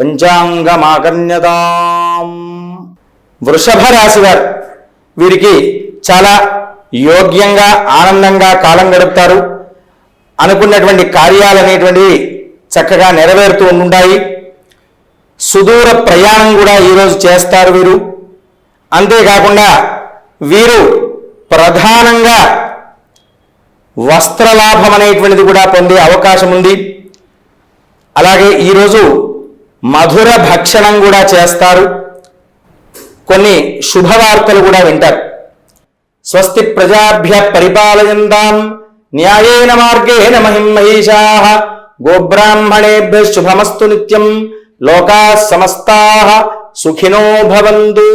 సమయే వృషభ రాశి వారు వీరికి చాలా యోగ్యంగా ఆనందంగా కాలం గడుపుతారు. అనుకున్నటువంటి కార్యాలు అనేటువంటివి చక్కగా నెరవేరుతూ ఉంటాయి సుదూర ప్రయాణం కూడా ఈరోజు చేస్తారు వీరు. అంతేకాకుండా వీరు ప్రధానంగా వస్త్రలాభం అనేటువంటిది కూడా పొందే అవకాశం ఉంది. అలాగే ఈరోజు మధుర భక్షణం కూడా చేస్తారు. కొన్ని శుభవార్తలు కూడా వింటారు. స్వస్తి ప్రజాభ్య పరిపాలయంతాం న్యాయేన మార్గేణ మహిం మహిషా గోబ్రాహ్మణేభ్య శుభమస్తు నిత్యం లోకా సమస్తా సుఖినో భవంతు.